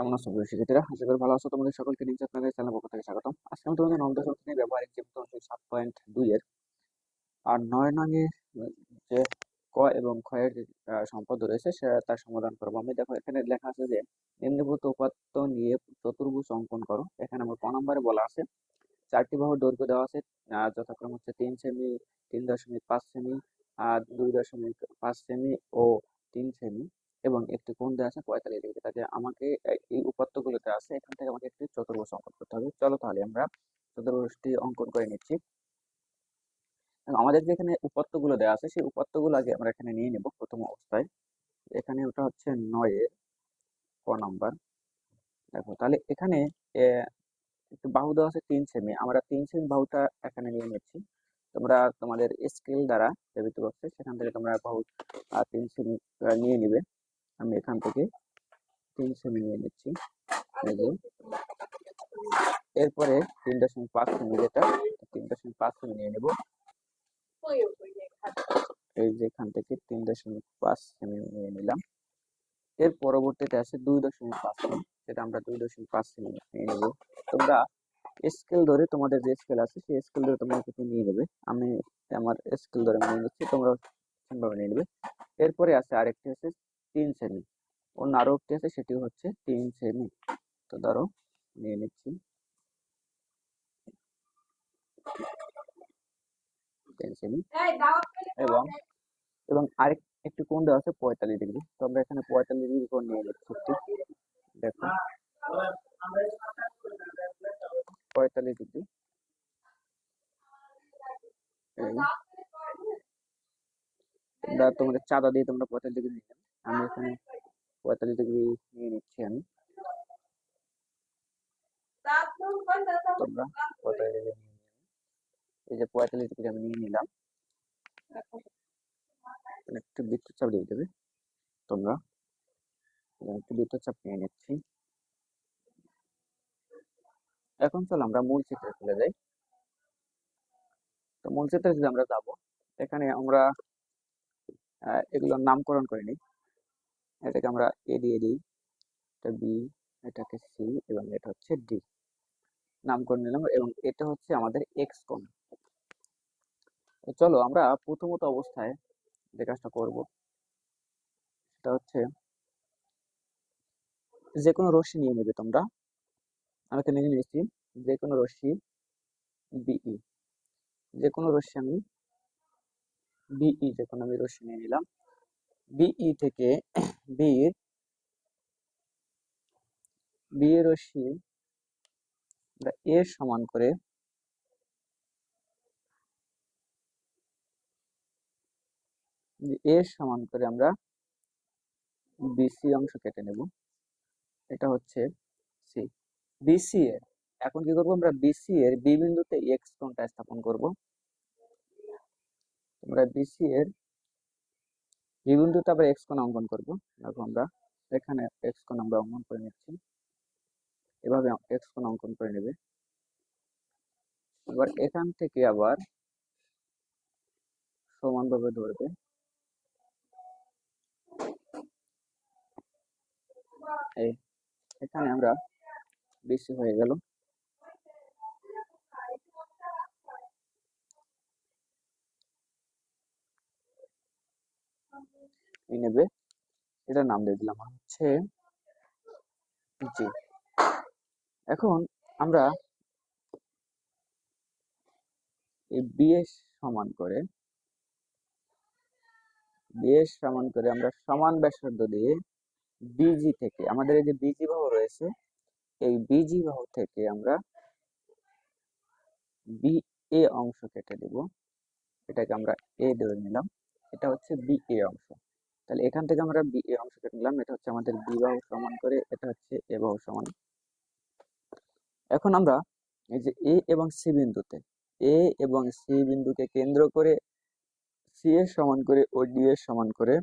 কেমন আছো? প্রিয় শিক্ষার্থীরা আশা করি ভালো আছো। তোমাদের সকলকে নিজ আপনাদের চ্যানেল পক্ষ থেকে স্বাগতম। আজকে আমি তোমাদের নবম দশম শ্রেণি ব্যবহারিক জীবিত অংশ সাত পয়েন্ট দুই এর, আর নয় নঙে যে ক এবং যে সম্পদ রয়েছে, সে তার সমাধান করব। আমি দেখো এখানে লেখা আছে যে নিম্নভূত উপাত্ত নিয়ে চতুর্ভুজ অঙ্কন করো। এখানে আমার ক নম্বরে বলা আছে, চারটি বাহুর দৈর্ঘ্য দেওয়া আছে যথাক্রম হচ্ছে তিন সেমি, তিন দশমিক পাঁচ সেমি, আর দুই দশমিক পাঁচ সেমি ও তিন সেমি। এবং একটি কোণ দেওয়া আছে পঁয়তাল্লিশ ডিগ্রি তাহলে আমাকে এই- উপাত্তগুলোতে আছে, এখান থেকে আমাকে একটি চতুর্ভুজ অঙ্কন করতে হবে। চলো তাহলে আমরা চতুর্ভুজটি অঙ্কন করে নিচ্ছি। আমাদের যেখানে উপাত্তগুলো দেওয়া আছে, সেই উপাত্তগুলো আগে আমরা এখানে নিয়ে নেব প্রথম অবস্থায়। এখানে ওটা হচ্ছে নয়ের ক নাম্বার। দেখো, তাহলে এখানে একটু বাহু দেওয়া আছে তিন সেমি। আমরা তিন সেমি বাহুটা এখানে নিয়ে নিচ্ছি। তোমরা তোমাদের স্কেল দ্বারা সেখান থেকে তোমরা বাহু তিন সেমি নিয়ে নিবে। আমি এখান থেকে তিন সেমি নিয়ে নিচ্ছি। এরপরে তিন দশমিক পাঁচ সেমি যেটা তিন দশমিক পাঁচ সেমি নিয়ে নেব। এই যে এখান থেকে তিন দশমিক পাঁচ সেমি নিয়ে নিলাম। এর পরবর্তীতে আছে দুই দশমিক পাঁচ সেমি সেটা আমরা দুই দশমিক পাঁচ সেমি নিয়ে নেব। তোমরা স্কেল ধরে তোমাদের যে স্কেল আছে, সেই স্কেল ধরে তোমরা কিছু নিয়ে নেবে। আমি আমার স্কেল ধরে নিয়ে নিচ্ছি তোমরা নিয়ে নেবে। এরপরে আছে আরেকটি আছে তিন সেমি অন্য আরও একটি আছে সেটি হচ্ছে তিন সেমি তো ধরো, নিয়ে নিচ্ছি। তিন সেমি এবং এবং আরেক, একটি কোণ দেওয়া আছে পঁয়তাল্লিশ ডিগ্রি। তো আমরা এখানে পঁয়তাল্লিশ ডিগ্রি কোণ নিয়ে নিচ্ছি দেখো। পঁয়তাল্লিশ ডিগ্রি। তোমরা চাঁদা দিয়ে তোমরা পঁয়তাল্লিশ ডিগ্রি নিয়ে আমি এখানে পঁয়তাল্লিশ ডিগ্রি নিয়ে নিচ্ছি আমি। পঁয়তাল্লিশ ডিগ্রি এই যে পঁয়তাল্লিশ ডিগ্রি আমি নিয়ে নিলাম। একটু বৃত্তচাপ দিয়ে দেবে। তোমরা একটু বৃত্তচাপ নিয়ে নিচ্ছি। এখন চলো আমরা মূল চিত্রে চলে যাই। তো মূল চিত্রে যদি আমরা যাব, এখানে আমরা এগুলোর নামকরণ করে নিই। এটাকে আমরা এ দিয়ে দিই। এটা বি এটাকে সি এবং এটা হচ্ছে ডি নামকরণ নিলাম এবং এটা হচ্ছে আমাদের এক্স কোণ। তো চলো আমরা প্রথমত অবস্থায় যে কাজটা করব, সেটা হচ্ছে যে কোনো রশ্মি নিয়ে নেবে তোমরা। আমি নিয়ে নিয়েছি যে কোনো রশ্মি বিই যে কোনো রশ্মি আমি বিই যে কোনো আমি রশ্মি নিয়ে নিলাম। বিই থেকে বির বি এর রশ্মি আমরা এর সমান করে এর সমান করে আমরা বিসি অংশ কেটে নেব। এটা হচ্ছে সি বিসি এর, এখন কি করব আমরা বিসি এর বি বিন্দুতে এক্স কোণটা স্থাপন করব? আমরা বিসি এর বি বিন্দুতে আবার এক্স কোণ অঙ্কন করব। দেখো আমরা এখানে এক্স কোণ আমরা অঙ্কন করে নিচ্ছি। এভাবে এক্স কোণ অঙ্কন করে নেবে। এবার এখান থেকে আবার সমানভাবে ধরবে। এই, এখানে আমরা বেশি হয়ে গেল। নেবে। এটার নাম দিয়ে দিলাম। হচ্ছে জি এখন আমরা এই বিএস সমান করে বিএস সমান করে আমরা সমান ব্যাসার্ধ দিয়ে বিজি থেকে, আমাদের এই যে বিজি বাহু রয়েছে, এই বিজি বাহু থেকে আমরা বি এ অংশ কেটে দেব। এটাকে আমরা এ ধরে নিলাম। এটা হচ্ছে বি এ অংশ। তাহলে এখান থেকে আমরা বি এ অংশ কেটে নিলাম। এটা হচ্ছে আমাদের বি বাহু সমান করে, এটা হচ্ছে এ বাহু সমান। এখন আমরা এই যে এ এবং সি বিন্দুতে, এ এবং সি বিন্দুকে কেন্দ্র করে সি এর সমান করে ও ডি এর সমান করে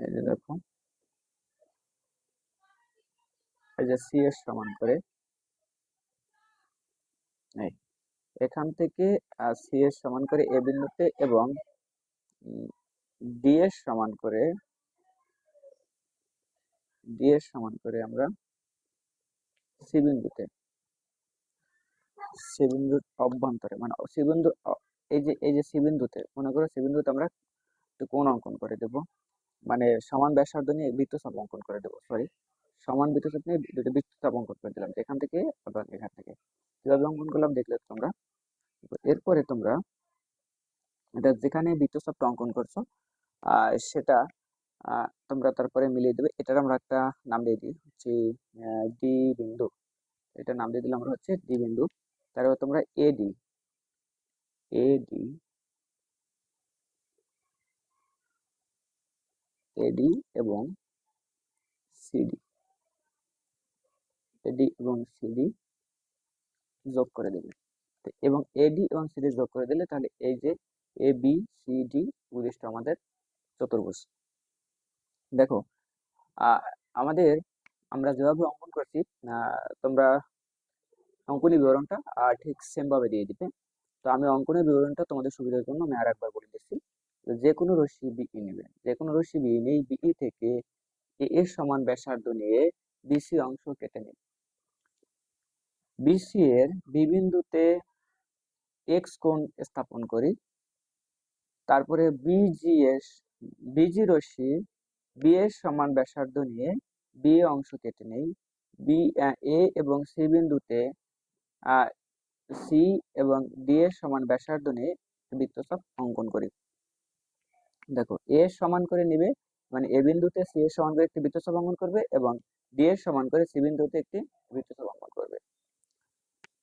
এই যে দেখো, এই যে সি এর সমান করে, এই এখান থেকে সি এর সমান করে এ বিন্দুতে এবং ডি এর সমান করে ডি এর সমান করে আমরা সি বিন্দুতে। সি বিন্দুর অভ্যন্তরে মানে সি বিন্দু এই যে এই যে সি বিন্দুতে, মনে করো সি বিন্দুতে আমরা কোণ অঙ্কন করে দেব। মানে সমান ব্যাসার্ধ নিয়ে বৃত্তচাপ অঙ্কন করে দেবো সরি সমান বৃত্তচাপ নিয়ে দুটো বৃত্তচাপ অঙ্কন করে দিলাম এখান থেকে আবার এখান থেকে। কীভাবে অঙ্কন করলাম, দেখলে তোমরা এরপরে তোমরা এটা যেখানে বৃত্তচাপটা অঙ্কন করছ সেটা তোমরা তারপরে মিলিয়ে দেবে। এটার আমরা একটা নাম দিয়ে দিই, হচ্ছে ডি বিন্দু। এটা নাম দিয়ে দিলাম আমরা হচ্ছে ডি বিন্দু। তারপর তোমরা এডি এডি এডি এবং সিডি এডি এবং সিডি যোগ করে দেবে। এবং এডি এবং সিডি যোগ করে দিলে তাহলে এই যে এ বি সি ডি উদ্দেশ্য আমাদের চতুর্ভুজ। দেখো আমাদের, আমরা যেভাবে অঙ্কন করছি তোমরা অঙ্কনী বিবরণটা ঠিক সেম ভাবে দিয়ে দিবে। তো আমি অঙ্কনের বিবরণটা তোমাদের সুবিধার জন্য আমি আর একবার বলে দিচ্ছি। যে কোনো রশ্মি বিই নেবে। যে কোনো রশ্মি বিই নেই বিই থেকে এ এর সমান ব্যাসার্ধ নিয়ে বিসি অংশ কেটে নেবে। বিসি এর বি বিন্দুতে এক্স কোণ স্থাপন করি। তারপরে বিজি এর বিজি রশ্মি বি এর সমান ব্যাসার্ধ নিয়ে বি অংশ কেটে নেই। বি এ এবং সি বিন্দুতে সি এবং ডি এর সমান ব্যাসার্ধ নিয়ে বৃত্তচাপ অঙ্কন করি। দেখো এ সমান করে নিবে মানে এ বিন্দুতে সি এর সমান করে একটি বৃত্তচাপ অঙ্কন করবে এবং ডি এর সমান করে সি বিন্দুতে একটি বৃত্তচাপ অঙ্কন করবে।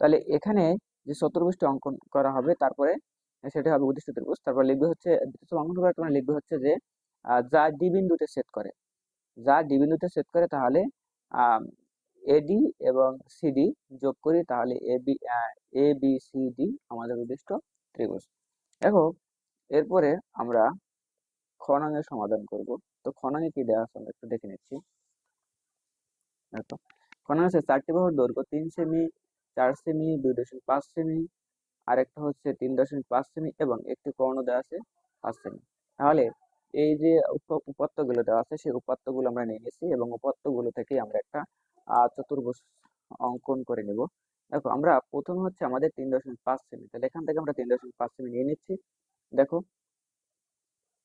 তাহলে এখানে যে চতুর্ভুজটি অঙ্কন করা হবে, তারপরে সেটা হবে উদ্দিষ্ট ত্রিভুজ। তারপর লিখবে হচ্ছে অঙ্কন করার তোমার লিখবে হচ্ছে যে যা ডি বিন্দুতে সেট করে। যা ডি বিন্দুতে সেট করে তাহলে এডি এবং সিডি যোগ করি তাহলে A B A, B, C, D আমাদের উদ্দিষ্ট ত্রিভুজ। দেখো, এরপরে আমরা খনাঙ্গের সমাধান করব। তো খনাঙ্গে কি দেওয়া আছে একটু দেখে নিচ্ছি। দেখো খনাঙ্গে আছে চারটি বাহুর দৈর্ঘ্য তিন সেমি চার সেমি দুই দশমিক পাঁচ সেমি আর একটা হচ্ছে তিন দশমিক পাঁচ সেমি এবং একটি কর্ণ দেওয়া আছে পাঁচ সেমি তাহলে এই যে উপ- উপাত্তগুলো দেওয়া আছে, সেই উপাত্তগুলো আমরা নিয়ে নিয়েছি এবং উপাত্তগুলো থেকে আমরা একটা চতুর্ভুজ অঙ্কন করে নেব। দেখো, আমরা প্রথমে হচ্ছে আমাদের তিন দশমিক পাঁচ সেমি তাহলে এখান থেকে আমরা তিন দশমিক পাঁচ সেমি নিয়ে নিচ্ছি। দেখো,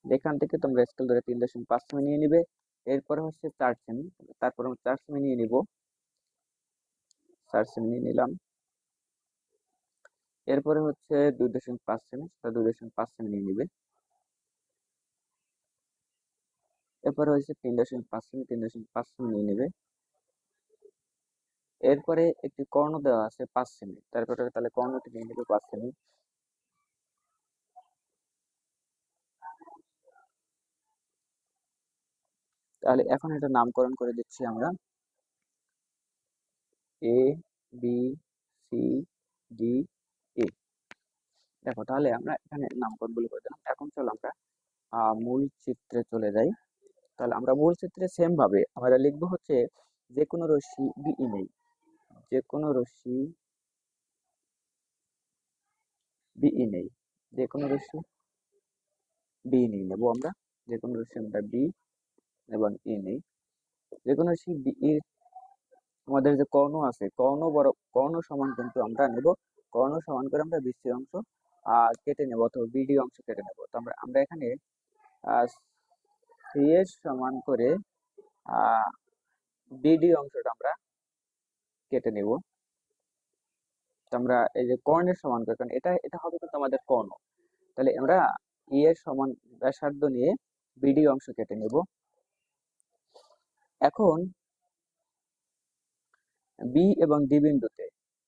এখান থেকে তোমরা স্কেল ধরে তিন দশমিক পাঁচ সেমি নিয়ে নিবে, এরপরে হচ্ছে চার সেমি তারপর আমরা চার সেমি নিয়ে নিব। চার সেমি নিলাম। এরপরে হচ্ছে দুই দশমিক পাঁচ সেমি সেটা দুই দশমিক পাঁচ সেমি নিয়ে নিবে। এরপরে হচ্ছে তিন দশমিক পাঁচ সেমি, তিন দশমিক পাঁচ সেমি নিয়ে নেবে। এরপরে একটি কর্ণ দেওয়া আছে পাঁচ সেমি তারপরে তাহলে কর্ণটি নিয়ে নেবে পাঁচ সেমি। তাহলে এখন এটা নামকরণ করে দিচ্ছি আমরা। এ বি সি ডি এ দেখো, তাহলে আমরা এখানে নামকরণগুলো করে দিলাম। এখন চলো আমরা মূল চিত্রে চলে যাই। তাহলে আমরা মূল চিত্রে সেম ভাবে আমরা লিখব হচ্ছে যে কোনো রশ্মি বিই নেই। যে কোনো রশ্মি বিই নেই। যে কোনো রশ্মি বি নিয়ে নেব আমরা। যে কোনো রশ্মি আমরা বি এবং ই নেই। যে কোনো রশ্মি বি আমাদের যে কর্ণ আছে, কর্ণ বড়, কর্ণ সমান কিন্তু আমরা নেব। কর্ণ সমান করে আমরা বিসি অংশ কেটে নেব অথবা বিডি অংশ কেটে নেব। তো আমরা আমরা এখানে সি এর সমান করে বিডি অংশটা আমরা কেটে নেব। আমরা এই যে কর্ণের সমান করে, কারণ এটা এটা হবে কিন্তু আমাদের কর্ণ। তাহলে আমরা ই এর সমান ব্যাসার্ধ নিয়ে বিডি অংশ কেটে নেব। এখন বি এবং ডি বিন্দুতে।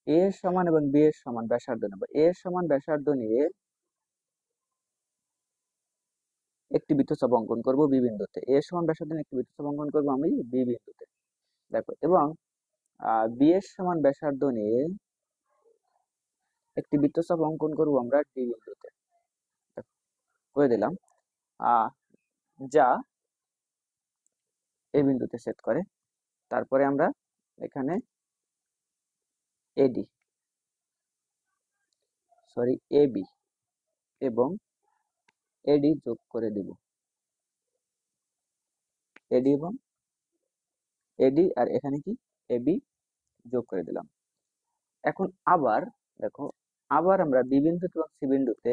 এ এর সমান এবং বি এর সমান ব্যাসার্ধ নেব। এ এর সমান ব্যাসার্ধ নিয়ে একটি বৃত্তচাপ অঙ্কন করব বি বিন্দুতে। এ এর সমান ব্যাসার্ধ নিয়ে একটি বৃত্তচাপ অঙ্কন করব আমি বি বিন্দুতে। দেখো, এবং বি এর সমান ব্যাসার্ধ নিয়ে একটি বৃত্তচাপ অঙ্কন করব আমরা ডি বিন্দুতে। করে দিলাম। যা এ বিন্দুতে সেট করে। তারপরে আমরা এখানে এডি সরি এবি এবং এডি যোগ করে দিব। এডি এবং এডি আর এখানে কি? এবি যোগ করে দিলাম। এখন আবার দেখো, আবার আমরা বি বিন্দু এবং সি বিন্দুতে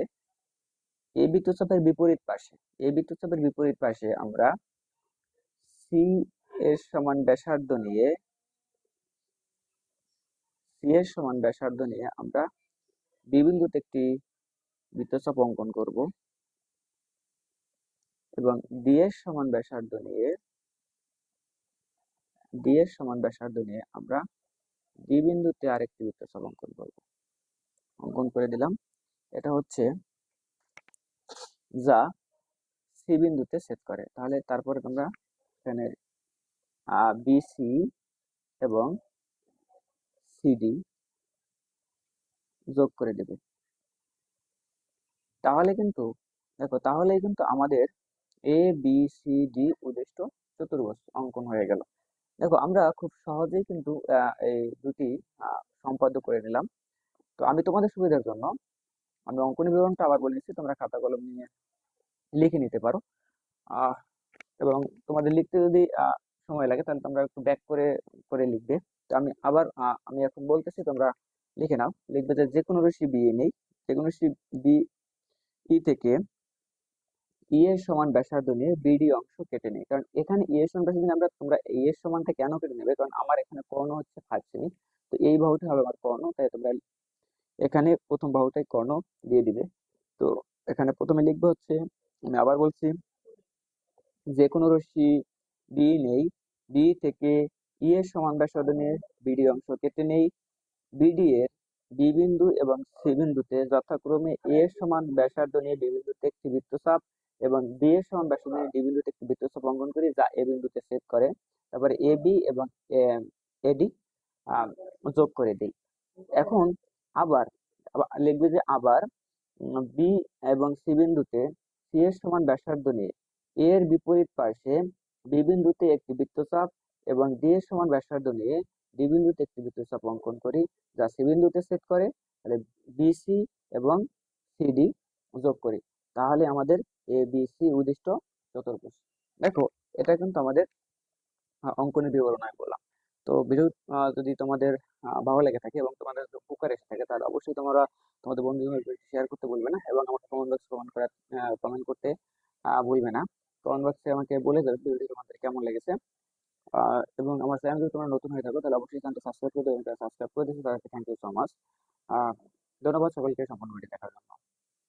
এ বৃত্তচাপের বিপরীত পাশে এ বৃত্তচাপের বিপরীত পাশে আমরা সি এর সমান ব্যাসার্ধ নিয়ে সি এর সমান ব্যাসার্ধ নিয়ে আমরা বি বিন্দুতে একটি বৃত্তচাপ অঙ্কন করব। এবং ডি এর সমান ব্যাসার্ধ নিয়ে ডি এর সমান ব্যাসার্ধ নিয়ে আমরা ডি বিন্দুতে আরেকটি বৃত্তচাপ অঙ্কন করব। অঙ্কন করে দিলাম। এটা হচ্ছে যা সি বিন্দুতে সেট করে। তাহলে তারপরে তোমরা এখানে বিসি এবং সিডি যোগ করে দেবে। তাহলে কিন্তু, দেখো, তাহলে কিন্তু আমাদের এ বি সি ডি উদ্দিষ্ট চতুর্ভুজ অঙ্কন হয়ে গেল। দেখো, আমরা খুব সহজেই কিন্তু এই দুটি সম্পাদ্য করে নিলাম। তো আমি তোমাদের সুবিধার জন্য, আমি অঙ্কনী বিবরণটা আবার বলে নিচ্ছি তোমরা খাতা কলম নিয়ে লিখে নিতে পারো। এবং তোমাদের লিখতে যদি সময় লাগে, তাহলে তোমরা একটু ব্যাক করে করে লিখবে। তো আমি আবার আমি এখন বলতেছি, তোমরা লিখে নাও। লিখবে যে যে কোনো রাশি বি নেই। যে কোনো রাশি বি ই থেকে ই এর সমান ব্যাসার্ধ নিয়ে বিডি অংশ কেটে নেই। কারণ এখানে ই এর সমান ব্যাসার্ধ আমরা তোমরা ই এর সমানটা কেন কেটে নেবে? কারণ আমার এখানে কর্ণ হচ্ছে ফাইভ সেমি তো এই বাহুটা হবে আমার কর্ণ, তাই তোমরা এখানে প্রথম বাহুটাই কর্ণ দিয়ে দিবে। তো এখানে প্রথমে লিখবে হচ্ছে, আমি আবার বলছি যে কোনো রশ্মি বি নেই বি থেকে ই এর সমান ব্যাসার্ধ নিয়ে বিডি অংশ কেটে নেই। বিডি এর বি বিন্দু এবং সি বিন্দুতে যথাক্রমে এ এর সমান ব্যাসার্ধ নিয়ে বি বিন্দুতে একটি বৃত্তচাপ এবং বি এর সমান ব্যাসার্ধ নিয়ে ডি বিন্দুতে একটি বৃত্তচাপ অঙ্কন করি যা এ বিন্দুতে ছেদ করে। তারপরে এ বি এবং এডি যোগ করে দিই। এখন আবার, লিখবে যে আবার বি এবং সি বিন্দুতে সি এর সমান ব্যাসার্ধ নিয়ে এর বিপরীত পার্শ্বে বি বিন্দুতে একটি বৃত্তচাপ এবং ডি এর সমান ব্যাসার্ধ নিয়ে ডি বিন্দুতে একটি বৃত্তচাপ অঙ্কন করি। যা সি বিন্দুতে ছেদ করে তাহলে বিসি এবং সিডি যোগ করি। তাহলে আমাদের এ বি সি উদ্দিষ্ট চতুর্ভুজ। দেখো এটা কিন্তু আমাদের আহ, অঙ্কনী বিবরণ আমি বললাম। তো ভিডিও যদি তোমাদের ভালো লেগে থাকে এবং তোমাদের উপকার এসে থাকে তাহলে অবশ্যই তোমরা তোমাদের বন্ধুদের শেয়ার করতে ভুলবে না এবং আমাকে কমেন্ট বক্সে কমেন্ট করার কমেন্ট করতে ভুলবে না। কমেন্ট বক্সে আমাকে বলে দেবে ভিডিওটি তোমাদের কেমন লেগেছে? এবং আমার চ্যানেল যদি তোমরা নতুন হয়ে থাকো, তাহলে অবশ্যই চ্যানেলটা সাবস্ক্রাইব করে দেবে সাবস্ক্রাইব করে দিয়েছ তাদেরকে থ্যাংক ইউ সো মাচ ধন্যবাদ সকলকে সম্পূর্ণ ভিডিও দেখার জন্য।